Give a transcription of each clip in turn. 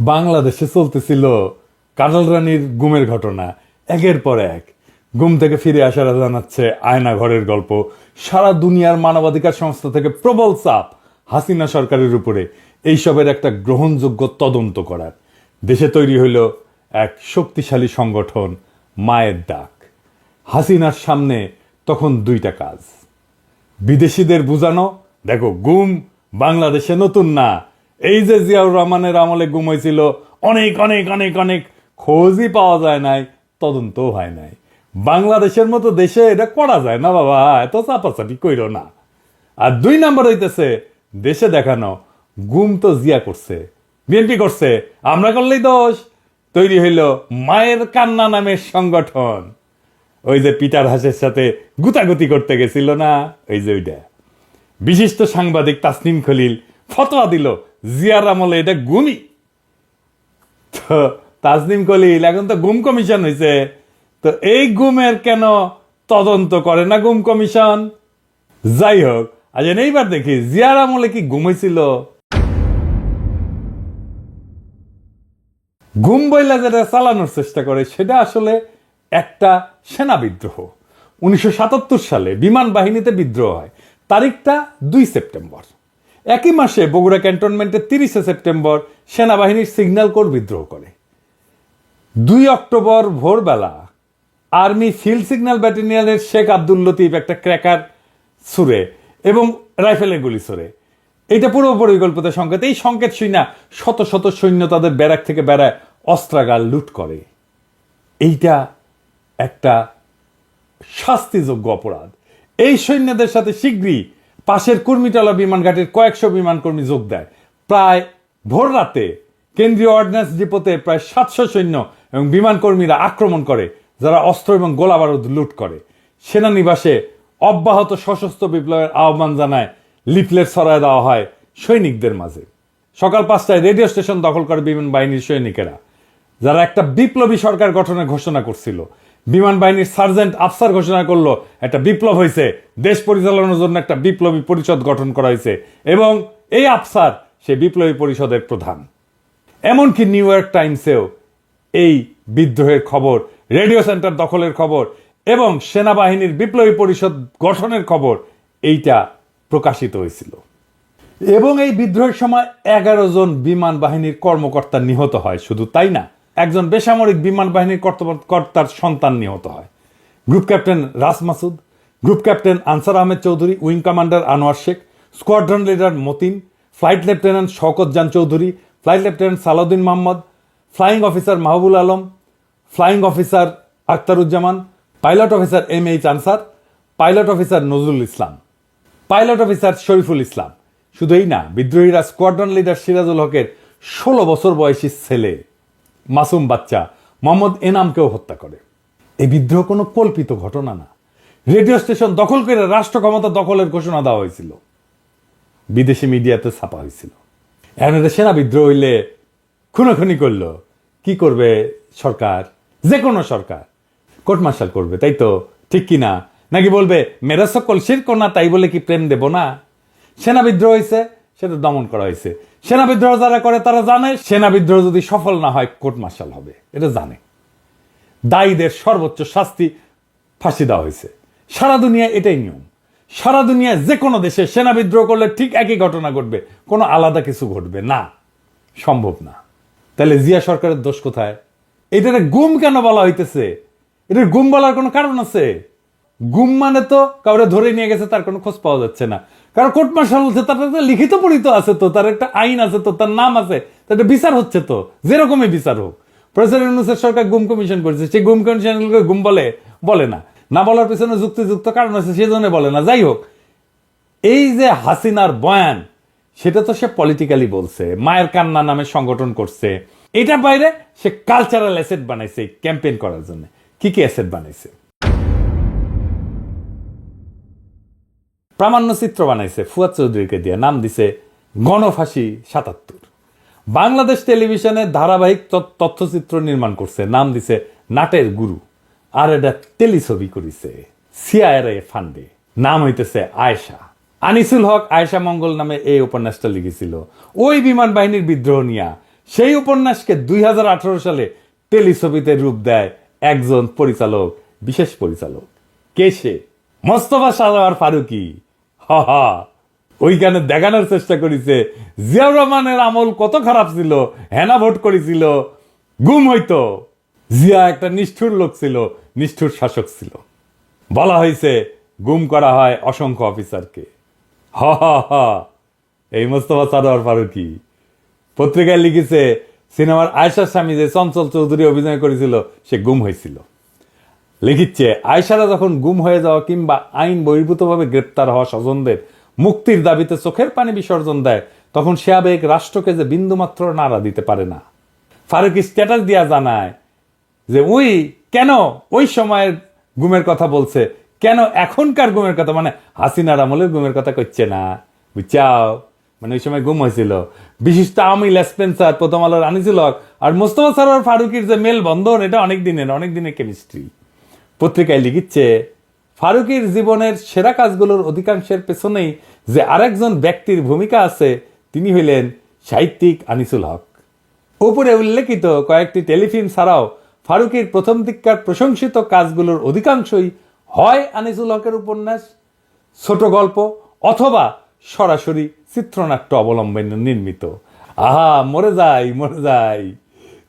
বাংলাদেশে চলতেছিল কাজল রানীর গুমের ঘটনা, একের পর এক। গুম থেকে ফিরে আসারা জানাচ্ছে আয়না ঘরের গল্প। সারা দুনিয়ার মানবাধিকার সংস্থা থেকে প্রবল চাপ হাসিনা সরকারের উপরে। এইসবের একটা গ্রহণযোগ্য তদন্ত করার। দেশে তৈরি হইল এক শক্তিশালী সংগঠন, মায়ের ডাক। হাসিনার সামনে তখন দুইটা কাজ। বিদেশিদের বুঝানো, দেখো, গুম বাংলাদেশে নতুন না এই যে জিয়াউর রহমানের আমলে গুম হয়েছিল, অনেক অনেক অনেক অনেক খোঁজই পাওয়া যায় নাই, তদন্তও হয় নাই। বাংলাদেশের মতো দেশে এটা করা যায় না বাবা, এত চাপাচাপি কইরো না। আর দুই নম্বর হইতেছে, দেশে দেখানো, গুম তো জিয়া করছে, বিএনপি করছে, আমরা করলেই দোষ। তৈরি হইল মায়ের কান্না নামের সংগঠন। ওই যে পিটার হাসের সাথে গুতাগুতি করতে গেছিল না ওই যে ওইটা। বিশিষ্ট সাংবাদিক তাসনিম খলিল ফতোয়া দিল জিয়ার আমলে এটা গুমি তো তাসনিম খলিল এখন তো গুম কমিশন হয়েছে তো এই গুমের কেন তদন্ত করে না গুম কমিশন? যাই হোক, আজ এইবার দেখি, জিয়ার আমলে কি ঘুমাইছিল গুম বইলা যেটা চালানোর চেষ্টা করে, সেটা আসলে একটা সেনা বিদ্রোহ। উনিশশো সাতাত্তর সালে বিমান বাহিনীতে বিদ্রোহ হয়। তারিখটা দুই সেপ্টেম্বর। একই মাসে বগুড়া ক্যান্টনমেন্টে তিরিশে সেপ্টেম্বর সেনাবাহিনীর সিগন্যাল কোর বিদ্রোহ করে। দুই অক্টোবর ভোরবেলা আর্মি ফিল্ড সিগন্যাল ব্যাটালিয়নের শেখ আব্দুল লতিফ একটা ক্র্যাকার ছুড়ে এবং রাইফেলের গুলি ছুড়ে। এটা পুরো পরিকল্পিত সংকেত। এই সংকেত না শত শত সৈন্য তাদের ব্যারাক থেকে বেড়ায় অস্ত্রাগার লুট করে। এইটা একটা শাস্তিযোগ্য অপরাধ। এই সৈন্যদের সাথে শীঘ্রই পাশের কুর্মিটলা বিমান ঘাটের কয়েকশো বিমান কর্মী যোগ দেয়। প্রায় ভোর রাতে কেন্দ্রীয় অর্ডিন্যান্স ডিপোতে প্রায় সাতশো সৈন্য এবং বিমান কর্মীরা আক্রমণ করে, যারা অস্ত্র এবং গোলাবারুদ লুট করে। সেনানিবাসে অব্যাহত সশস্ত্র বিপ্লবের আহ্বান জানায় লিফলেট ছড়ায় দেওয়া হয় সৈনিকদের মাঝে। সকাল পাঁচটায় রেডিও স্টেশন দখল করে বিমান বাহিনীর সৈনিকেরা, যারা একটা বিপ্লবী সরকার গঠনের ঘোষণা করছিল। বিমান বাহিনীর সার্জেন্ট আফসার ঘোষণা করল, একটা বিপ্লব হয়েছে। দেশ পরিচালনার জন্য একটা বিপ্লবী পরিষদ গঠন করা হয়েছে। এবং এই আফসার, সে বিপ্লবী পরিষদের প্রধান। এমনকি নিউ ইয়র্ক টাইমসেও এই বিদ্রোহের খবর, রেডিও সেন্টার দখলের খবর, এবং সেনাবাহিনীর বিপ্লবী পরিষদ গঠনের খবর, এইটা প্রকাশিত হয়েছিল। এবং এই বিদ্রোহের সময় এগারো জন বিমান বাহিনীর কর্মকর্তা নিহত হয়, শুধু তাই না? একজন বেসামরিক বিমান বাহিনীর কর্তার সন্তান নিহত হয়। Group captain Ras Masud, group captain Ansar Ahmed Chowdhury, wing commander Anwar Sheikh, squadron leader Matin, flight lieutenant Shawkat Jan Chowdhury, flight lieutenant Salahuddin Mohammad, flying officer Mahbul Alam, flying officer Akhtaruzzaman, pilot officer M H Ansar, pilot officer Nazrul Islam. Pilot officer Shariful Islam. শুধু এই না, বিদ্রোহীরা squadron leader Sirajul হকের ষোলো বছর বয়সী ছেলে। মাসুম বাচ্চা মোহাম্মদ এনামকেও হত্যা করে। এই বিদ্রোহ কোনো কল্পিত ঘটনা না। রেডিও স্টেশন দখল করে রাষ্ট্র ক্ষমতা দখলের ঘোষণা দেওয়া হয়েছিল। বিদেশি মিডিয়াতে ছাপা হয়েছিল। এখন এটা সেনা বিদ্রোহ হইলে খুনোখুনি করল। কি করবে সরকার? যে কোনো সরকার। কোর্ট মার্শাল করবে, তাই তো? ঠিক কি না নাকি বলবে, মেরা সকল শির না, তাই বলে কি প্রেম দেব না? সেনা বিদ্রোহ হয়েছে সেটা দমন করা হয়েছে সেনা বিদ্রোহ যারা করে, তারা জানে সেনা বিদ্রোহ যদি সফল না হয়, কোর্ট মার্শাল হবে। এটা জানে। দায়ীদের সর্বোচ্চ শাস্তি ফাঁসি দেওয়া হয়েছে। সারা দুনিয়ায় এটাই নিয়ম। সারা দুনিয়ায় যে কোনো দেশে সেনা বিদ্রোহ করলে ঠিক একই ঘটনা ঘটবে। কোনো আলাদা কিছু ঘটবে না। সম্ভব না। তাহলে জিয়া সরকারের দোষ কোথায়? এটারে গুম কেন বলা হইতেছে? এটার গুম বলার কোনো কারণ আছে? গুম মানে তো কাউরে ধরে নিয়ে গেছে, তার কোনো খোঁজ পাওয়া যাচ্ছে না। কারণ কোর্ট মার্শাল হচ্ছে, তার একটা লিখিত পরিত আছে তো, তার একটা আইন আছে তো, তার নাম আছে, তার একটা বিচার হচ্ছে তো, যেরকমই বিচার হোক। প্রেসিডেন্ট ইউনুসের সরকার গুম কমিশন করেছে, সেই গুম কমিশনগুলোকে গুম বলে বলে না। না বলার পিছনে যুক্তিযুক্ত কারণ আছে সেই জন্য বলে না। যাই হোক, এই যে হাসিনার বয়ান, সেটা তো সে পলিটিক্যালি বলছে, মায়ের কান্না নামে সংগঠন করছে। এটার বাইরে সে কালচারাল অ্যাসেট বানাইছে ক্যাম্পেইন করার জন্য। কি কি অ্যাসেট বানাইছে? প্রামাণ্য চিত্র বানাইছে, ফুয়াদ চৌধুরীকে দিয়ে। নাম দিছে গণফাঁসি সাতাত্তর। বাংলাদেশ টেলিভিশনে ধারাবাহিক তথ্যচিত্র নির্মাণ করছে। নাম দিছে নাটের গুরু। আর এটা টেলিছবি করিছে সিআইআরএ ফান্ডে। নাম হইতেছে আয়েশা। আনিসুল হক, আয়েশা মঙ্গল নামে এই উপন্যাসটা লিখেছিল। ওই বিমান বাহিনীর বিদ্রোহ নিয়া সেই উপন্যাসকে দুই হাজার আঠারো সালে টেলিছবিতে রূপ দেয় একজন পরিচালক, বিশেষ পরিচালক। কে সে? মোস্তফা সারোয়ার ফারুকি। হ ওইখানে দেখানোর চেষ্টা করেছে, জিয়াউর রহমানের আমল কত খারাপ ছিল, হেনা ভোট করেছিল, গুম হইতো। জিয়া একটা নিষ্ঠুর লোক ছিল, নিষ্ঠুর শাসক ছিল। বলা হয়েছে গুম করা হয় অসংখ্য অফিসারকে। হ হ হ। এই মোস্তফা সারোয়ার ফারুকি পত্রিকায় লিখেছে, সিনেমার আয়সার স্বামী যে চঞ্চল চৌধুরী অভিনয় করেছিল, সে গুম হয়েছিল লিখিচ্ছে আয়সারা যখন গুম হয়ে যাওয়া কিংবা আইন বহির্ভূতভাবে গ্রেপ্তার হওয়া স্বজনদের মুক্তির দাবিতে চোখের পানি বিসর্জন দেয়, তখন সে আবেগ রাষ্ট্রকে যে বিন্দুমাত্র নাড়া দিতে পারে না। ফারুকি স্ট্যাটাস দিয়া জানায় যে ওই কেন ওই সময়ের গুমের কথা বলছে? কেন এখনকার গুমের কথা? মানে হাসিনার আমলের গুমের কথা করছে না। বুঝছাও? মানে ওই সময় গুম হয়েছিল। বিশিষ্ট আমিল স্পেন্সার প্রথম আলোর আনিছিল আর মোস্তফা সরোয়ার ফারুকির যে মেল বন্ধন এটা অনেক দিনের অনেক দিনের কেমিস্ট্রি পত্রিকায় লিখিচ্ছে ফারুকির জীবনের সেরা কাজগুলোর অধিকাংশের পেছনেই যে আরেকজন ব্যক্তির ভূমিকা আছে, তিনি হইলেন সাহিত্যিক আনিসুল হক। উপরে উল্লেখিত কয়েকটি টেলিফিল্ম ছাড়াও ফারুকির প্রথম দিককার প্রশংসিত কাজগুলোর অধিকাংশই হয় আনিসুল হকের উপন্যাস, ছোট গল্প অথবা সরাসরি চিত্রনাট্য অবলম্বনে নির্মিত। আহা, মরে যাই মরে যাই।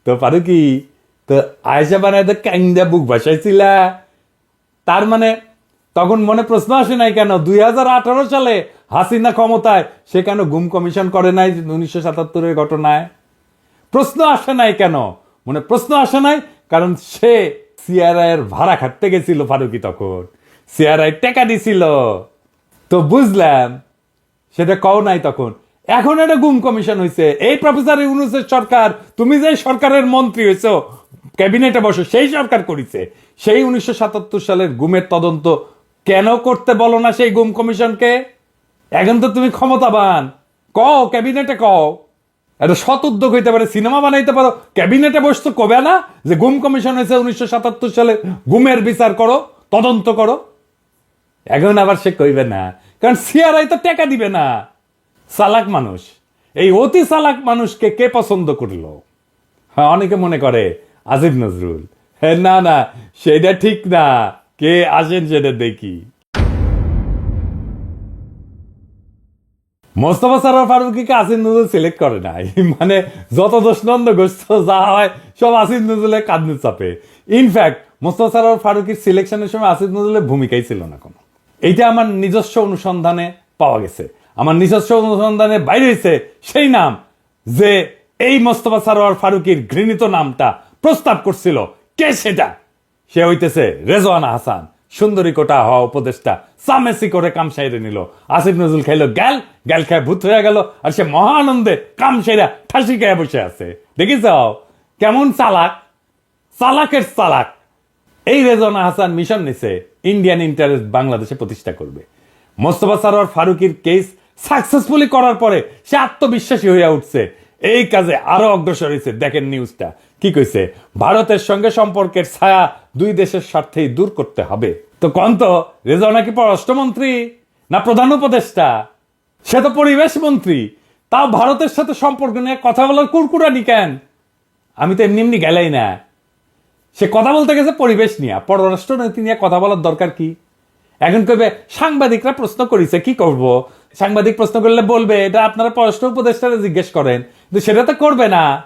তো ফারুকি, তো আয়সা বানায় তো ক্যাংদা বুক ভাসাইছিলা। তার মানে তখন মনে প্রশ্ন আসে নাই কেন? দুই সালে হাসিনা ক্ষমতায় সে কেন গুম কমিশন করে নাই উনিশশো সাতাত্তরের ঘটনায়? প্রশ্ন আসে নাই কেন? মনে প্রশ্ন আসে নাই কারণ সে সিআরআই এর ভাড়া খাটতে গেছিল ফারুকি তখন। সিআরআই টেকা দিছিল। তো বুঝলাম সেটা কও নাই তখন এখন এটা গুম কমিশন হয়েছে এই প্রফেসর ইউনুসের সরকার, তুমি যে সরকারের মন্ত্রী হয়েছো ক্যাবিনেটে বসো, সেই সরকার করেছে। সেই উনিশশো সাতাত্তর সালের গুমের তদন্ত কেন করতে বলো না সেই গুম কমিশনকে? এখন তো তুমি ক্ষমতাবান। কও, ক্যাবিনেটে কও। একটা সৎ উদ্যোগ হইতে পারে, সিনেমা বানাইতে পারো। ক্যাবিনেটে বসতো কবে না? যে গুম কমিশন হয়েছে উনিশশো সাতাত্তর সালে, গুমের বিচার করো, তদন্ত করো। এখন আবার সে কইবে না। কারণ সিআরআই তো টেকা দিবে না। চালাক মানুষ। এই অতি চালাক মানুষকে কে পছন্দ করল? হ্যাঁ অনেকে মনে করে আজিব নজরুল। হ্যাঁ না না, সেটা ঠিক না। কে আসেন সেটা দেখি। মোস্তফা সারার ফারুকিকে আসিন নজরুল সিলেক্ট করে নাই। মানে যত দোষ নন্দ গোষ্ঠ যা হয়, সব আসিফ নজরুলের কাঁদনে চাপে। ইনফ্যাক্ট মোস্তফা সারার ফারুকির সিলেকশনের সময় আসিফ নজরুলের ভূমিকাই ছিল না কোনো। এইটা আমার নিজস্ব অনুসন্ধানে পাওয়া গেছে। আমার নিজস্ব অনুসন্ধানে বাইরে হয়েছে সেই নাম যে এই মোস্তফা সারোয়ার ফারুকির ঘৃণিত নামটা প্রস্তাব করছিল। কে সেটা? সে হইতেছে রেজওয়ানা হাসান। সুন্দরী কোটা হওয়া উপদেষ্টা। সামেসি করে কাম সাইরে নিল। আসিফ নজরুল খাইলো গ্যাল। গ্যাল খায় ভূত হয়ে গেল আর সে মহা আনন্দে কাম সেরা ঠাসি খায় বসে আছে। দেখিস কেমন চালাক? চালাকের চালাক। এই রেজওয়ানা হাসান মিশন নিছে। ইন্ডিয়ান ইন্টারেস্ট বাংলাদেশে প্রতিষ্ঠা করবে। মোস্তফা সারোয়ার ফারুকির কেস সাকসেসফুলি করার পরে সে আত্মবিশ্বাসী হয়ে উঠছে। এই কাজে আরও অগ্রসর হয়েছে দেখেন নিউজটা। কি কইছে? ভারতের সঙ্গে সম্পর্কের ছায়া দুই দেশের স্বার্থেই দূর করতে হবে। তো কন্ত রেজওয়ানা কি পররাষ্ট্রমন্ত্রী? না প্রধান উপদেষ্টা? সে তো পরিবেশ মন্ত্রী। তাও ভারতের সাথে সম্পর্ক নিয়ে কথা বলার কুরকুরানি কেন? আমি তো এমনি এমনি গেলাই না। সে কথা বলতে গেছে পরিবেশ নিয়ে। পররাষ্ট্রনীতি নিয়ে কথা বলার দরকার কি? এখন কবে সাংবাদিকরা প্রশ্ন করেছে, কি করব? সাংবাদিক প্রশ্ন করলে বলবে এটা আপনারা পররাষ্ট্র উপদেষ্টারা জিজ্ঞেস করেন। কিন্তু সেটা তো করবে না।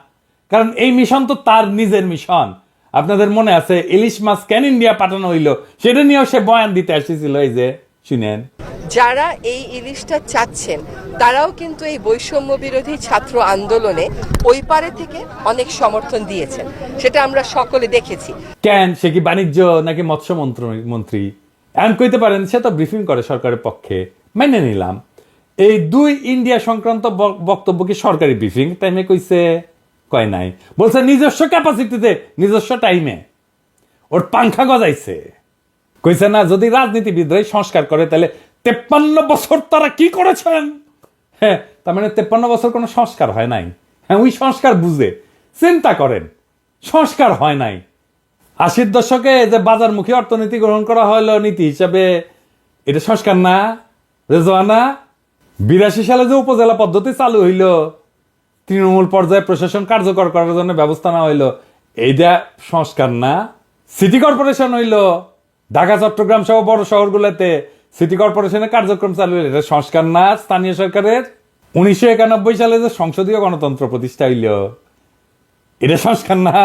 কারণ এই মিশন তো তার নিজের মিশন। আপনাদের মনে আছে ইলিশ মাছ কেন ইন্ডিয়া পাঠানো হইল? সেটা নিয়েও সে বয়ান দিতে আসছিল এই যে শুনেন। যারা এই ইলিশটা চাচ্ছেন তারাও কিন্তু এই বৈষম্য বিরোধী ছাত্র আন্দোলনে ওই পারে থেকে অনেক সমর্থন দিয়েছেন। সেটা আমরা সকলে দেখেছি। কেন? সে কি বাণিজ্য নাকি মৎস্য মন্ত্র- মন্ত্রী? এমন কইতে পারেন সে তো ব্রিফিং করে সরকারের পক্ষে। মেনে নিলাম। এই দুই ইন্ডিয়া সংক্রান্ত বক্তব্য কি সরকারি ব্রিফিং টাইমে কইছে, কয় নাই। বলছে, নিজস্ব ক্যাপাসিটিতে নিজস্ব টাইমে ওর পাংখা গজাইছে। কইছে, না, যদি রাজনীতিবিদরাই সংস্কার করে, তাহলে তেপ্পান্ন বছর তারা কি করেছেন? হ্যাঁ তার মানে তেপ্পান্ন বছর কোনো সংস্কার হয় নাই। হ্যাঁ ওই সংস্কার বুঝে। চিন্তা করেন, সংস্কার হয় নাই। আশির দশকে যে বাজারমুখী অর্থনীতি গ্রহণ করা হলো, নীতি হিসাবে, এটা সংস্কার না, রেজওয়ানা বিরাশি সালে যে উপজেলা পদ্ধতি চালু হইল, তৃণমূল পর্যায়ে প্রশাসন কার্যকর করার জন্য ব্যবস্থা না হইল। এইটা সংস্কার না। সিটি কর্পোরেশন হইল। ঢাকা, চট্টগ্রাম সহ বড় শহরগুলোতে সিটি কর্পোরেশনের কার্যক্রম চালু হইল। এটা সংস্কার না স্থানীয় সরকারের। উনিশশো একানব্বই সালে যে সংসদীয় গণতন্ত্র প্রতিষ্ঠা হইল, এটা সংস্কার না।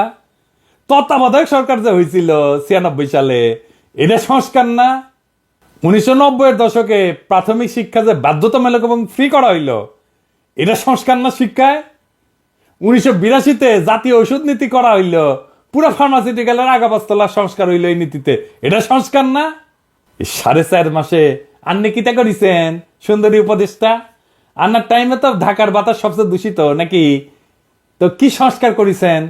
তত্ত্বাবধায়ক সরকার যে হয়েছিল ছিয়ানব্বই সালে, এটা সংস্কার না। উনিশশো নব্বইয়ের দশকে প্রাথমিক শিক্ষা যে বাধ্যতামূলক এবং ফ্রি করা হইল, এটা সংস্কার না শিক্ষায়? উনিশশো বিরাশিতে জাতীয় ওষুধ নীতি করা হইল, পুরো ফার্মাসিউটিক্যালের আগাবাস্তলা সংস্কার হইল এই নীতিতে। এটা সংস্কার না? সাড়ে চার মাসে আন্নে কিতা করিছেন, সুন্দরী উপদেষ্টা। আন্নার টাইমে তো ঢাকার বাতাস সবচেয়ে দূষিত, নাকি? তো কি সংস্কার করেছেন?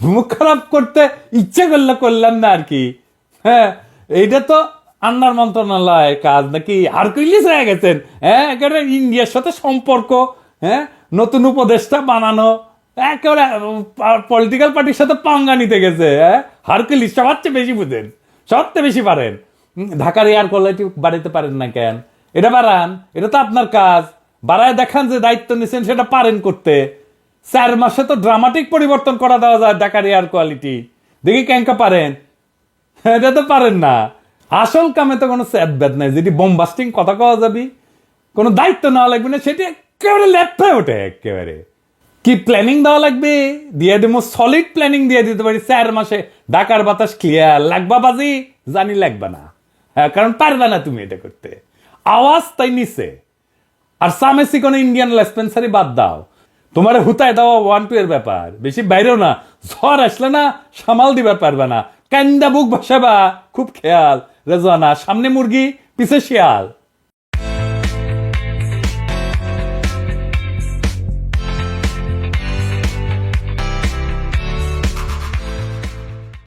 মুখ খারাপ করতে ইচ্ছে করলে করলাম না আর কি। হ্যাঁ এইটা তো আন্নার মন্ত্রণালয় কাজ নাকি আর কইলিস হয়ে গেছেন হ্যাঁ? একেবারে ইন্ডিয়ার সাথে সম্পর্ক হ্যাঁ? নতুন উপদেশটা বানানো, একেবারে পলিটিক্যাল পার্টির সাথে পাঙ্গা নিতে গেছে হ্যাঁ? হারকুলিস সবার চেয়ে বেশি বুঝেন, সবচেয়ে বেশি পারেন। ঢাকার এয়ার কোয়ালিটি বাড়াইতে পারেন না কেন? এটা বাড়ান, এটা তো আপনার কাজ। বাড়ায় দেখান যে দায়িত্ব নিছেন, সেটা পারেন করতে। চার মাসে তো ড্রামাটিক পরিবর্তন করা দেওয়া যায় ঢাকার এয়ার কোয়ালিটি দেখি ক্যাঙ্কা পারেন? এটা তো পারেন না। আসল কামে তো কোনো স্যাদ ব্যাদ নাই। যেটি বোমবাস্টিং কথা কওয়া যাবি, কোনো দায়িত্ব নেওয়া লাগবে না, সেটি একেবারে লেপে ওঠে, একেবারে। কি প্ল্যানিং দেওয়া লাগবে? দিয়ে দেবো সলিড প্ল্যানিং দিয়ে দিতে পারি। চার মাসে ঢাকার বাতাস ক্লিয়ার লাগবা বাজি? জানি লাগবে না। হ্যাঁ কারণ পারবে না তুমি এটা করতে। আওয়াজ তাই নিচে আর সামেসি কোনো ইন্ডিয়ান লেসপেন্সারি বাদ দাও। তোমার হুতায় দেওয়া ওয়ান টু এর ব্যাপার। বেশি বাইরেও না। ঝড় আসলে না, সামাল দিবার পারবে না। কান্দা বুক ভাসাবা খুব খেয়াল। রেজওয়ানা সামনে মুরগি পিছে শিয়াল।